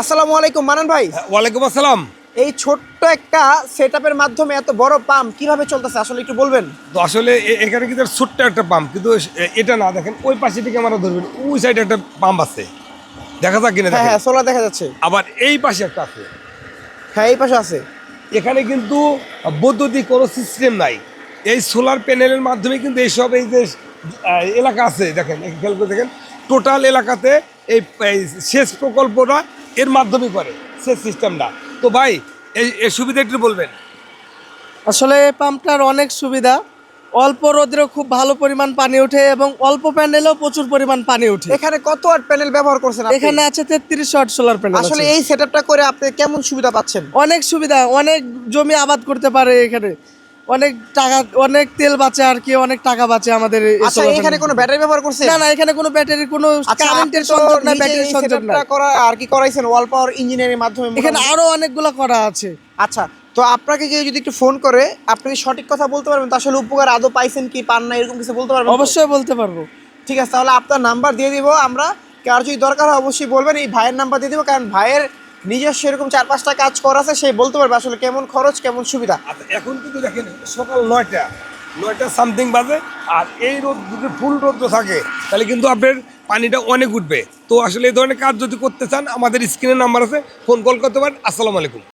আসসালামু আলাইকুম মানান ভাই। ওয়ালাইকুম আসসালাম। এই ছোট্ট একটা সেটআপের মাধ্যমে এত বড় পাম্প কীভাবে চলতেছে আসলে একটু বলবেন? তো আসলে এখানে কিন্তু ছোট্ট একটা পাম্প কিন্তু এটা না দেখেন ওই পাশে থেকে আমরা ধরবেন ওই সাইডে একটা পাম্প আছে। দেখা যাক কিনা হ্যাঁ দেখেন। হ্যাঁ সোলার দেখা যাচ্ছে। আবার এই পাশে একটা আছে। হ্যাঁ এই পাশে আছে। এখানে কিন্তু বৈদ্যুতিক কোনো সিস্টেম নাই। এই সোলার প্যানেলের মাধ্যমে কিন্তু এইসব এই যে এলাকা আছে দেখেন খেয়াল করে দেখেন। টোটাল এলাকাতে এই এই সেচ প্রকল্পটা এর মাধ্যমে করে সেচ সিস্টেমটা তো ভাই এই সুবিধা একটু বলবেন। আসলে এই পাম্পটার অনেক সুবিধা। অল্প রোদ্রেও খুব ভালো পরিমাণ পানি ওঠে এবং অল্প প্যান্ডেলেও প্রচুর পরিমাণ পানি ওঠে। এখানে কত ওয়াট প্যানেল ব্যবহার করছেন আপনি? এখানে আছে তেত্রিশ ওয়াট সোলার প্যানেল আসলে এই সেটআপটা করে আপনি কেমন সুবিধা পাচ্ছেন? অনেক সুবিধা অনেক জমি আবাদ করতে পারে এখানে। অনেক টাকা অনেক তেল বাঁচে আর কি অনেক টাকা বাঁচে আমাদের আচ্ছা এখানে কোনো ব্যাটারি ব্যবহার করছেন? না না এখানে কোনো ব্যাটারির কোনো আচ্ছা কারেন্টের সংযোগ না ব্যাটারির সংযোগ না করা আর কি করাইছেন? ওয়াল পাওয়ার ইঞ্জিনিয়ারিং মাধ্যমে এখানে। আরও অনেকগুলো করা আছে। আচ্ছা তো আপনাকে কেউ যদি একটু ফোন করে আপনি সঠিক কথা বলতে পারবেন? তো আসলে উপকার আদৌ পাইছেন কি পান না এরকম কিছু বলতে পারবেন অবশ্যই বলতে পারব। ঠিক আছে তাহলে আপনার নাম্বার দিয়ে দিব আমরা কার যদি দরকার হয় অবশ্যই বলবেন এই ভাইয়ের নাম্বার দিয়ে দিব কারণ ভাইয়ের নিজস্ব এরকম চার পাঁচটা কাজ করা আছে, সে বলতে পারবে আসলে কেমন খরচ, কেমন সুবিধা। আচ্ছা এখন কিন্তু দেখেন, সকাল নয়টা নয়টা সামথিং বাজে, আর এই রোদ, যদি ফুল রোদ থাকে, তাহলে কিন্তু আপনার পানিটা অনেক উঠবে। তো আসলে এই ধরনের কাজ যদি করতে চান, আমাদের স্ক্রিনের নাম্বার আছে ফোন কল করতে পারেন। আসসালামু আলাইকুম।